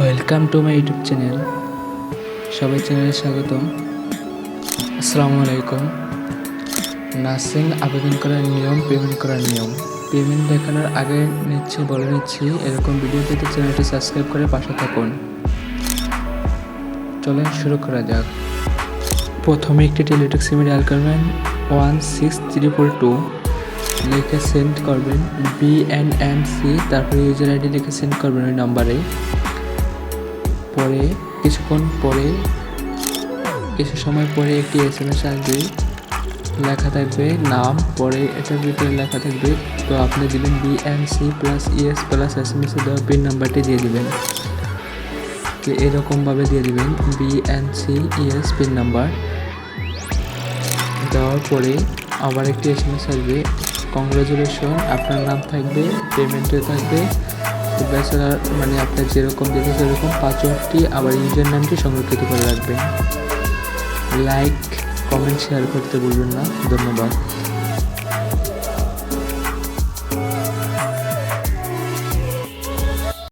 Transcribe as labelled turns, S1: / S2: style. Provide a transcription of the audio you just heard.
S1: Welcome to my YouTube channel সবাই চ্যানেলে স্বাগতম। আসসালামু আলাইকুম। নার্সিং আবেদন করার নিয়ম পেমেন্ট করার নিয়ম। পেমেন্ট দেখানোর আগে নিচ্ছি, বলে নিচ্ছি, এরকম ভিডিও পেতে চ্যানেলটি সাবস্ক্রাইব করে পাশে থাকুন। চলেন শুরু করা যাক। প্রথমে একটি টেলিটক সিমে ডায়াল করবেন ওয়ান সিক্স ফোর টু লিখে সেন্ড করবেন বি এন এন সি তারপরে ইউজার আইডি লিখে সেন্ড করবেন ওই নাম্বারে পরে, কিছুক্ষণ পরে, কিছু সময় পরে একটি এস এম এস আসবে। লেখা থাকবে নাম, পরে এটার ভিতরে লেখা থাকবে, তো আপনি দিবেন B N C plus ES plus S M S দেওয়া পিন নাম্বারটি দিয়ে দিবেন। তো এরকমভাবে দিয়ে দিবেন B N C ES pin number দেওয়ার পরে আবার একটি এস এম এস আসবে। কংগ্রাচুলেশন আপনার নাম থাকবে পেমেন্টে থাকবে। ব্যাচেলার মানে আপনার যেরকম দিতে সেরকম পাসওয়ার্ডটি আবার ইউজার নামটি সংরক্ষিত করে রাখবেন। লাইক কমেন্ট শেয়ার করতে ভুলবেন না। ধন্যবাদ।